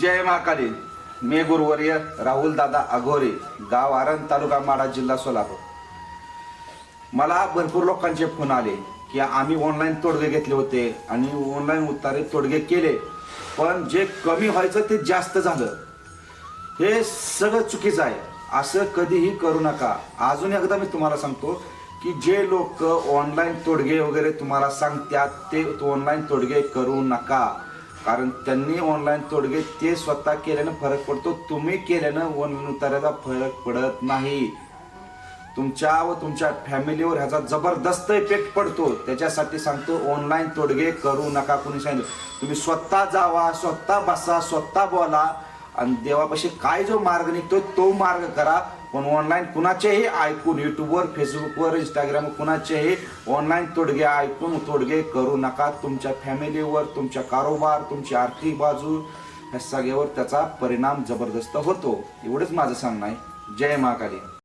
जय महाकाली. मे गुरुवर्य राहुल दादा अघोरे गाव आरण तालुका माडा जिल्हा सोलापूर. मला भरपूर लोकांचे फोन आले की आम्ही ऑनलाईन तोडगे घेतले होते आणि ऑनलाईन उतारे तोडगे केले. पण जे कमी व्हायचं ते जास्त झालं. हे सगळं चुकीचं आहे. असं कधीही करू नका. अजून एकदा मी तुम्हाला सांगतो की जे लोक ऑनलाईन तोडगे वगैरे तुम्हाला सांगतात ते ऑनलाईन तोडगे करू नका. कारण त्यांनी ऑनलाईन तोडगे ते स्वतः केल्यानं फरक पडतो. तुम्ही केल्यानं ऑनलाईन उताराचा फरक पडत नाही. तुमच्या व तुमच्या फॅमिलीवर ह्याचा जबरदस्त इफेक्ट पडतो. त्याच्यासाठी सांगतो ऑनलाईन तोडगे करू नका कोणी सांगितलं. तुम्ही स्वतः जावा स्वतः बसा स्वतः बोला. आणि देवापाशी काय जो मार्ग निघतो तो मार्ग करा. पण ऑनलाईन कुणाचेही ऐकून युट्यूबवर फेसबुकवर इंस्टाग्राम कुणाचेही ऑनलाईन तोडगे ऐकून तोडगे करू नका. तुमच्या फॅमिलीवर तुमच्या कारोबार तुमची आर्थिक बाजू ह्या सगळ्यावर त्याचा परिणाम जबरदस्त होतो. एवढंच माझं सांगणं आहे. जय महाकाली.